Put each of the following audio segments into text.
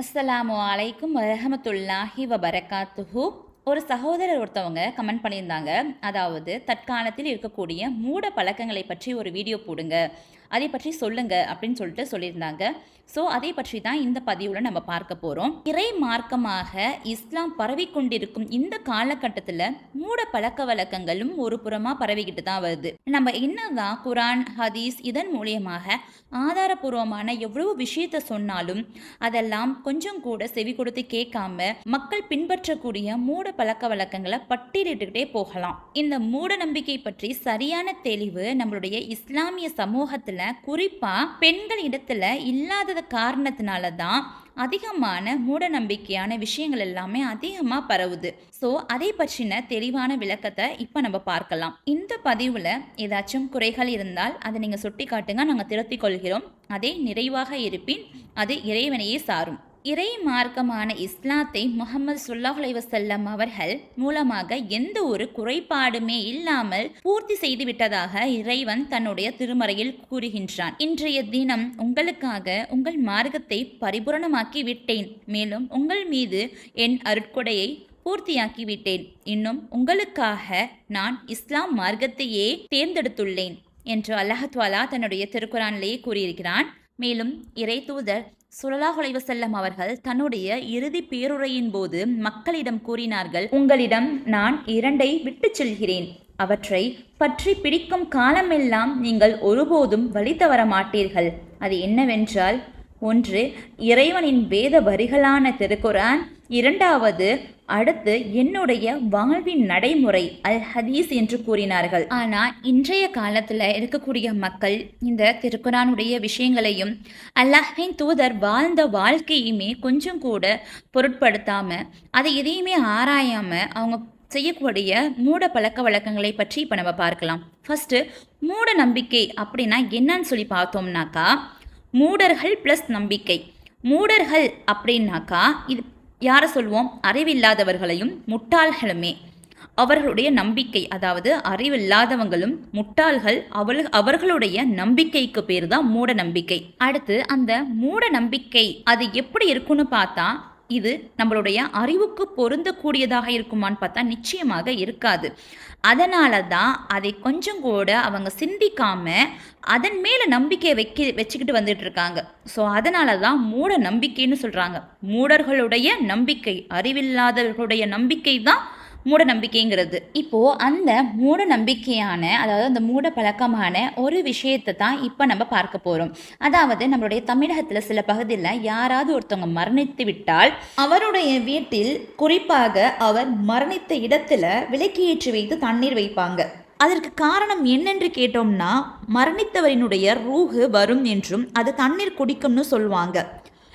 அஸ்ஸலாமு அலைக்கும் வரஹமத்துல்லாஹி வபரகாத்துஹு. ஒரு சகோதரர் ஒருத்தவங்க கமெண்ட் பண்ணியிருந்தாங்க. அதாவது தற்காலத்தில் இருக்கக்கூடிய மூட பழக்கங்களை பற்றி ஒரு வீடியோ போடுங்க. அதை பற்றி சொல்லுங்க அப்படின்னு சொல்லிட்டு சொல்லியிருந்தாங்க. ஸோ அதை பற்றி தான் இந்த பதிவில் நம்ம பார்க்க போகிறோம் இறை மார்க்கமாக இஸ்லாம் பரவி கொண்டிருக்கும் இந்த காலகட்டத்தில் மூட பழக்க வழக்கங்களும் ஒரு புறமாக பரவிக்கிட்டு தான் வருது. நம்ம என்னதான் குரான் ஹதீஸ் இதன் மூலியமாக ஆதாரபூர்வமான எவ்வளவு விஷயத்த சொன்னாலும் அதெல்லாம் கொஞ்சம் கூட செவி கொடுத்து கேட்காம மக்கள் பின்பற்றக்கூடிய மூட பழக்க வழக்கங்களை பட்டியலிட்டுக்கிட்டே போகலாம். இந்த மூட நம்பிக்கை பற்றி சரியான தெளிவு நம்மளுடைய இஸ்லாமிய சமூகத்தில் குறிப்பாக பெண்கள் இடத்துல இல்லாதது காரணத்தினால தான் அதிகமான மூட நம்பிக்கையான விஷயங்கள் எல்லாமே அதிகமாக பரவுது. ஸோ அதை பற்றின தெளிவான விளக்கத்தை இப்போ நம்ம பார்க்கலாம். இந்த பதிவில் ஏதாச்சும் குறைகள் இருந்தால் அதை நீங்கள் சுட்டி காட்டுங்க நாங்கள் திருத்திக் கொள்கிறோம். அதே நிறைவாக இருப்பின் அது இறைவனையே சாரும். இறை மார்க்கமான இஸ்லாத்தை முகமது சுல்லாஹ் வசல்லம் அவர்கள் மூலமாக எந்த ஒரு குறைபாடுமே இல்லாமல் பூர்த்தி செய்து விட்டதாக இறைவன் தன்னுடைய திருமறையில் கூறுகின்றான். இன்றைய தினம் உங்களுக்காக உங்கள் மார்க்கத்தை பரிபூரணமாக்கி விட்டேன். மேலும் உங்கள் மீது என் அருட்கொடையை பூர்த்தியாக்கி விட்டேன். இன்னும் உங்களுக்காக நான் இஸ்லாம் மார்க்கத்தையே தேர்ந்தெடுத்துள்ளேன். என்று அல்லாஹத்வாலா தன்னுடைய திருக்குறானிலேயே கூறியிருக்கிறான். மேலும் இறை தூதர் சுல்லல்லாஹு செல்லம் அவர்கள் தன்னுடைய இறுதி பேருரையின் போது மக்களிடம் கூறினார்கள் உங்களிடம் நான் இரண்டை விட்டுச் செல்கிறேன். அவற்றை பற்றி பிடிக்கும் காலமெல்லாம் நீங்கள் ஒருபோதும் வழி தவற மாட்டீர்கள். அது என்னவென்றால் ஒன்று இறைவனின் வேத வரிகளான திருக்குரான் இரண்டாவது அடுத்து என்னுடைய வாழ்வின் நடைமுறை அல் ஹதீஸ் என்று கூறினார்கள். ஆனால் இன்றைய காலத்தில் இருக்கக்கூடிய மக்கள் இந்த திருக்குறானுடைய விஷயங்களையும் அல்லாஹின் தூதர் வாழ்ந்த வாழ்க்கையுமே கொஞ்சம் கூட பொருட்படுத்தாமல் அதை எதையுமே ஆராயாமல் அவங்க செய்யக்கூடிய மூட பழக்க வழக்கங்களை பற்றி இப்போ நம்ம பார்க்கலாம். ஃபஸ்ட்டு மூட நம்பிக்கை அப்படின்னா என்னன்னு சொல்லி பார்த்தோம்னாக்கா மூடர்கள் ப்ளஸ் நம்பிக்கை. மூடர்கள் அப்படின்னாக்கா இது யாரை சொல்லுவோம் அறிவில்லாதவர்களையும் முட்டாள்களுமே. அவர்களுடைய நம்பிக்கை அதாவது அறிவில்லாதவங்களும் முட்டாள்கள் அவள் அவர்களுடைய நம்பிக்கைக்கு பேர் தான் மூட நம்பிக்கை. அடுத்து அந்த மூட நம்பிக்கை அது எப்படி இருக்குன்னு பார்த்தா இது நம்மளுடைய அறிவுக்கு பொருந்தக்கூடியதாக இருக்குமான்னு பார்த்தா நிச்சயமாக இருக்காது. அதனால தான் அதை கொஞ்சம் கூட அவங்க சிந்திக்காம அதன் மேலே நம்பிக்கையை வைக்க வச்சுக்கிட்டு வந்துட்டு இருக்காங்க. ஸோ அதனால தான் மூட நம்பிக்கைன்னு சொல்கிறாங்க மூடர்களுடைய நம்பிக்கை அறிவில்லாதவர்களுடைய நம்பிக்கை தான் மூட நம்பிக்கைங்கிறது இப்போது அந்த மூட நம்பிக்கையான அதாவது அந்த மூட பழக்கமான ஒரு விஷயத்தை தான் இப்போ நம்ம பார்க்க போகிறோம் அதாவது நம்மளுடைய தமிழகத்தில் சில பகுதியில் யாராவது ஒருத்தவங்க மரணித்து விட்டால் அவருடைய வீட்டில் குறிப்பாக அவர் மரணித்த இடத்துல விளக்கு வைத்து தண்ணீர் வைப்பாங்க. அதற்கு காரணம் என்னென்று கேட்டோம்னா மரணித்தவரினுடைய ரூஹு வரும் என்றும் அது தண்ணீர் குடிக்கும்னு சொல்லுவாங்க.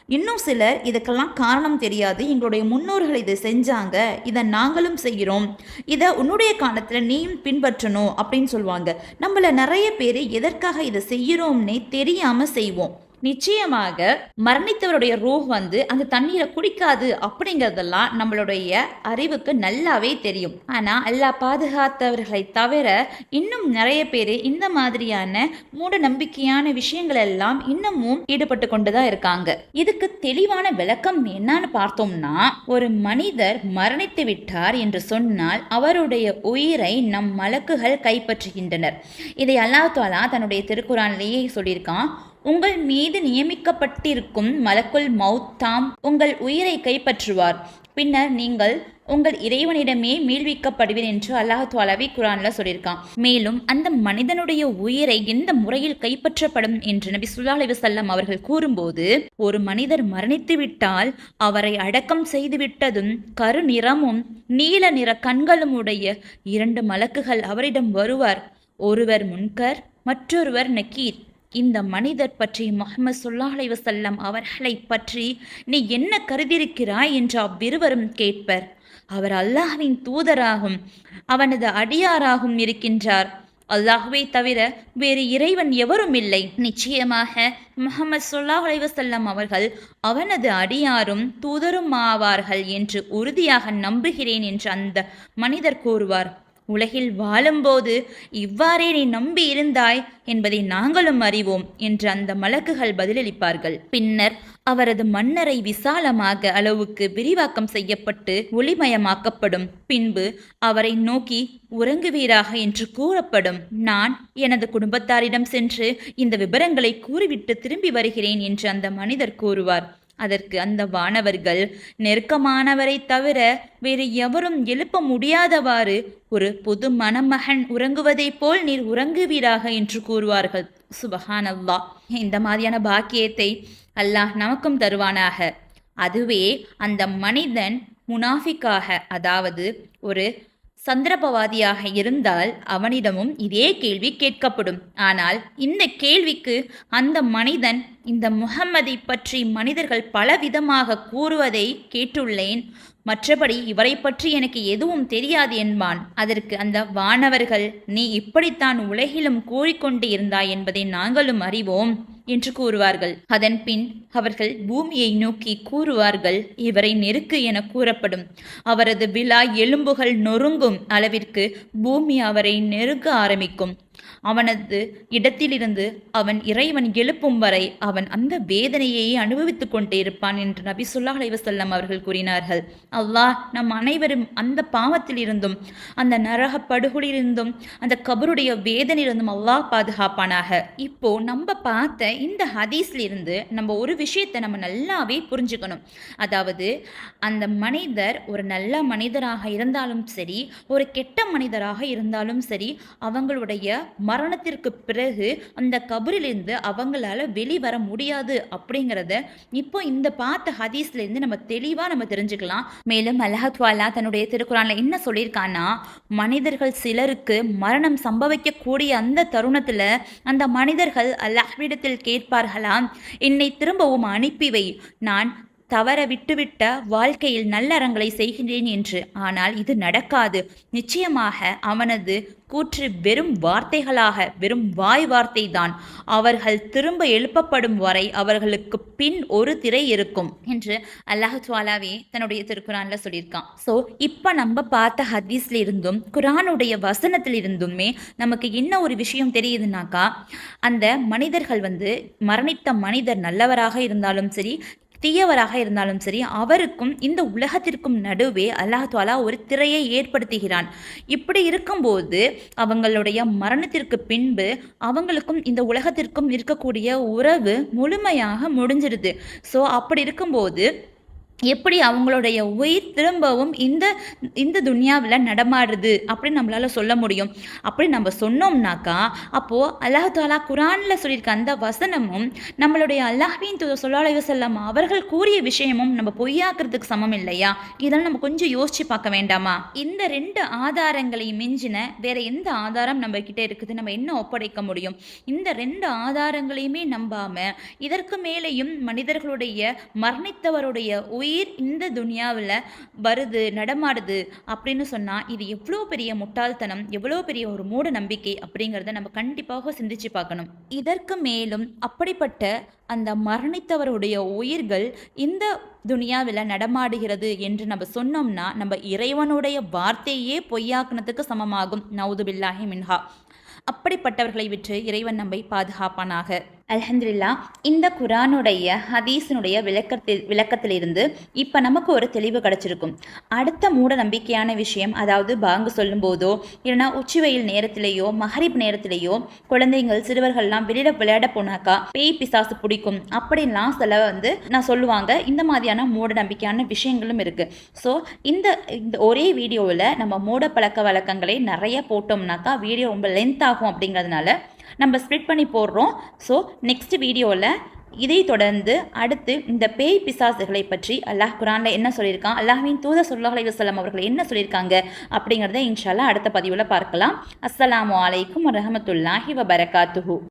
இன்னும் சிலர் இதுக்கெல்லாம் காரணம் தெரியாது. எங்களுடைய முன்னோர்கள் இதை செஞ்சாங்க. இதை நாங்களும் செய்கிறோம். இதை உன்னுடைய காலத்தில் நீயும் பின்பற்றணும் அப்படின்னு சொல்லுவாங்க. நம்மள நிறைய பேர் எதற்காக இதை செய்கிறோம்னே தெரியாமல் செய்வோம். நிச்சயமாக மரணித்தவருடைய ரூஹ் வந்து அந்த தண்ணீரை குடிக்காது அப்படிங்கிறதெல்லாம் நம்மளுடைய அறிவுக்கு நல்லாவே தெரியும். ஆனால் எல்லா பாதுகாத்தவர்களை தவிர இன்னும் நிறைய பேர் இந்த மாதிரியான மூட நம்பிக்கையான விஷயங்கள் எல்லாம் இன்னமும் ஈடுபட்டு கொண்டுதான் இருக்காங்க. இதுக்கு தெளிவான விளக்கம் என்னன்னு பார்த்தோம்னா ஒரு மனிதர் மரணித்து விட்டார் என்று சொன்னால் அவருடைய உயிரை நம் மலக்குகள் கைப்பற்றுகின்றனர். இதை அல்லாஹ் தன்னுடைய திருக்குறானிலேயே சொல்லியிருக்கான். உங்கள் மீது நியமிக்கப்பட்டிருக்கும் மலக்குள் மவுத் தாம் உங்கள் உயிரை கைப்பற்றுவார். பின்னர் நீங்கள் உங்கள் இறைவனிடமே மீழ்விக்கப்படுவீர் என்று அல்லாஹாலாவே குரான்ல சொல்லியிருக்கான். மேலும் அந்த மனிதனுடைய உயிரை எந்த முறையில் கைப்பற்றப்படும் என்று நபி சுல்லா அலிவசல்லம் அவர்கள் கூறும்போது ஒரு மனிதர் மரணித்து விட்டால் அவரை அடக்கம் செய்து விட்டதும் கருநிறமும் நீல நிற கண்களும் உடைய இரண்டு மலக்குகள் அவரிடம் வருவார். ஒருவர் முன்கர் மற்றொருவர் நக்கீர். இந்த மனிதர் பற்றி முகமது சொல்லாஹலை வசல்லம் அவர்களை பற்றி நீ என்ன கருதியிருக்கிறாய் என்று அவ்விருவரும் கேட்பர். அவர் அல்லாஹ்வின் தூதராகும் அவனது அடியாராகும் இருக்கின்றார். அல்லாஹுவை தவிர வேறு இறைவன் எவரும் இல்லை. நிச்சயமாக முகமது சொல்லாஹ் அலைவசல்லம் அவர்கள் அவனது அடியாரும் தூதரும் ஆவார்கள் என்று உறுதியாக நம்புகிறேன் என்று அந்த மனிதர் கூறுவார். உலகில் வாழும்போது இவ்வாறே நீ நம்பி இருந்தாய் என்பதை நாங்களும் அறிவோம் என்று அந்த மலக்குகள் பதிலளிப்பார்கள். பின்னர் அவரது மன்னரை விசாலமாக அளவுக்கு விரிவாக்கம் செய்யப்பட்டு ஒளிமயமாக்கப்படும். பின்பு அவரை நோக்கி உறங்குவீராக என்று கூறப்படும். நான் எனது குடும்பத்தாரிடம் சென்று இந்த விவரங்களை கூறிவிட்டு திரும்பி வருகிறேன் என்று அந்த மனிதர் கூறுவார். அதற்கு அந்த வானவர்கள் நெருக்கமானவரை தவிர வேறு எவரும் எழுப்ப முடியாதவாறு ஒரு புது மணமகன் உறங்குவதைப் போல் நீர் உறங்குவீராக என்று கூறுவார்கள். சுபஹான் அல்லா இந்த மாதிரியான பாக்கியத்தை அல்லாஹ் நமக்கும் தருவானாக. அதுவே அந்த மனிதன் முனாஃபிக்காக அதாவது ஒரு சந்திரபவாதியாக இருந்தால் அவனிடமும் இதே கேள்வி கேட்கப்படும். ஆனால் இந்த கேள்விக்கு அந்த மனிதன் இந்த முகம்மதை பற்றி மனிதர்கள் பலவிதமாக கூறுவதை கேட்டுள்ளேன். மற்றபடி இவரை பற்றி எனக்கு எதுவும் தெரியாது என்பான். அதற்கு அந்த வானவர்கள் நீ இப்படித்தான் உலகிலும் கூறிக்கொண்டு இருந்தாய் என்பதை நாங்களும் அறிவோம் என்று கூறுவார்கள். அதன் பின் அவர்கள் பூமியை நோக்கி கூறுவார்கள் இவரை நெருக்கு என கூறப்படும். அவரது விழா எலும்புகள் நொறுங்கும் அளவிற்கு பூமி அவரை நெருங்க ஆரம்பிக்கும். அவனது இடத்திலிருந்து அவன் இறைவன் எழுப்பும் வரை அவன் அந்த வேதனையை அனுபவித்துக் கொண்டே இருப்பான் என்று நபி சொல்லாஹ் அலைவசல்லம் அவர்கள் கூறினார்கள். அல்லாஹ் நம் அனைவரும் அந்த பாவத்தில் இருந்தும் அந்த நரக படுகொலிலிருந்தும் அந்த கபருடைய வேதனையிலிருந்தும் அல்லாஹ் பாதுகாப்பானாக. இப்போ நம்ம பார்த்த இந்த ஹதீஸ்லிருந்து நம்ம ஒரு விஷயத்தை நம்ம நல்லாவே புரிஞ்சுக்கணும். அதாவது அந்த மனிதர் ஒரு நல்ல மனிதராக இருந்தாலும் சரி ஒரு கெட்ட மனிதராக இருந்தாலும் சரி அவங்களுடைய மரணத்திற்கு பிறகு அந்த கபரிலிருந்து அவங்களால வெளிவர முடியாது அப்படிங்கிறத இப்போ இந்த பார்த்த ஹதீஸ்லேருந்து நம்ம தெளிவாக நம்ம தெரிஞ்சுக்கலாம். மேலும் அலஹத்வாலா தன்னுடைய திருக்குறானில் என்ன சொல்லியிருக்கான்னா மனிதர்கள் சிலருக்கு மரணம் சம்பவிக்கக்கூடிய அந்த தருணத்தில் அந்த மனிதர்கள் அல்லாஹ்விடத்தில் கேட்பார்களாம் என்னை திரும்பவும் அனுப்பி வை. நான் தவற விட்டுவிட்ட வாழ்க்கையில் நல்லறங்களை செய்கின்றேன் என்று. ஆனால் இது நடக்காது. நிச்சயமாக அவனது கூற்று வெறும் வார்த்தைகளாக வெறும் வாய் வார்த்தை தான் அவர்கள் திரும்ப எழுப்பப்படும் வரை அவர்களுக்கு பின் ஒரு திரை இருக்கும் என்று அல்லாஹ் சுவாலாவே தன்னுடைய திருக்குறான்ல சொல்லியிருக்கான். ஸோ இப்போ நம்ம பார்த்த ஹதீஸ்ல இருந்தும் குரானுடைய வசனத்தில் இருந்துமே நமக்கு என்ன ஒரு விஷயம் தெரியுதுனாக்கா அந்த மனிதர்கள் வந்து மரணித்த மனிதர் நல்லவராக இருந்தாலும் சரி தீயவராக இருந்தாலும் சரி அவருக்கும் இந்த உலகத்திற்கும் நடுவே அல்லாஹாலா ஒரு திரையை ஏற்படுத்துகிறான். இப்படி இருக்கும்போது அவங்களுடைய மரணத்திற்கு பின்பு அவங்களுக்கும் இந்த உலகத்திற்கும் இருக்கக்கூடிய உறவு முழுமையாக முடிஞ்சிருது. ஸோ அப்படி இருக்கும்போது எப்படி அவங்களுடைய உயிர் திரும்பவும் இந்த இந்த துன்யாவில் நடமாடுது அப்படின்னு நம்மளால் சொல்ல முடியும். அப்படி நம்ம சொன்னோம்னாக்கா அப்போது அல்லாஹ் தாலா குரானில் சொல்லியிருக்க அந்த வசனமும் நம்மளுடைய அல்லாஹின் தூதர் சொல்லாலைவ செல்லம் அவர்கள் கூறிய விஷயமும் நம்ம பொய்யாக்குறதுக்கு சமம் இல்லையா? இதெல்லாம் நம்ம கொஞ்சம் யோசிச்சு பார்க்க வேண்டாமா? இந்த ரெண்டு ஆதாரங்களையும் மிஞ்சின வேற எந்த ஆதாரம் நம்ம கிட்டே இருக்குது? நம்ம என்ன ஒப்படைக்க முடியும்? இந்த ரெண்டு ஆதாரங்களையுமே நம்பாமல் இதற்கு மேலேயும் மனிதர்களுடைய மரணித்தவருடைய உயிர் இந்த துனியாவில் வருது நடமாடுது அப்படின்னு சொன்னால் இது எவ்வளோ பெரிய முட்டாள்தனம் எவ்வளோ பெரிய ஒரு மூட நம்பிக்கை அப்படிங்கிறத நம்ம கண்டிப்பாக சிந்திச்சு பார்க்கணும். இதற்கு மேலும் அப்படிப்பட்ட அந்த மரணித்தவருடைய உயிர்கள் இந்த துனியாவில் நடமாடுகிறது என்று நம்ம சொன்னோம்னா நம்ம இறைவனுடைய வார்த்தையே பொய்யாக்குனதுக்கு சமமாகும். நவுதுபில்லாஹி மின்ஹா. அப்படிப்பட்டவர்களை விற்று இறைவன் நம்மை பாதுகாப்பானாக. அல்ஹம்துலில்லா இந்த குரானுடைய ஹதீஸினுடைய விளக்கத்தில் விளக்கத்திலிருந்து இப்போ நமக்கு ஒரு தெளிவு கிடச்சிருக்கும். அடுத்த மூட நம்பிக்கையான விஷயம் அதாவது பாங்கு சொல்லும் போதோ இல்லைனா உச்சி வெயில் நேரத்திலேயோ மஹரிப் நேரத்திலேயோ குழந்தைங்கள் சிறுவர்கள்லாம் வெளியிட விளையாட போனாக்கா பேய் பிசாசு பிடிக்கும். அப்படின்லாம் சில வந்து நான் சொல்லுவாங்க. இந்த மாதிரியான மூட நம்பிக்கையான விஷயங்களும் இருக்குது ஸோ இந்த இந்த ஒரே வீடியோவில் நம்ம மூட பழக்க வழக்கங்களை நிறைய போட்டோம்னாக்கா வீடியோ ரொம்ப லென்த் ஆகும் அப்படிங்கிறதுனால நம்ம ஸ்ப்ளிட் பண்ணி போடுறோம். ஸோ நெக்ஸ்ட் வீடியோவில் இதை தொடர்ந்து அடுத்து இந்த பேய் பிசாசுகளை பற்றி அல்லாஹ் குரானில் என்ன சொல்லியிருக்கான்? அல்லாஹின் தூத சொல்லாஹ் வசலம் அவர்கள் என்ன சொல்லியிருக்காங்க? அப்படிங்கிறத இன்ஷால்லா அடுத்த பதிவில் பார்க்கலாம். அஸ்ஸலாமு வலைக்கம் வரமத்துல்லாஹி வபரகாத்துஹூ.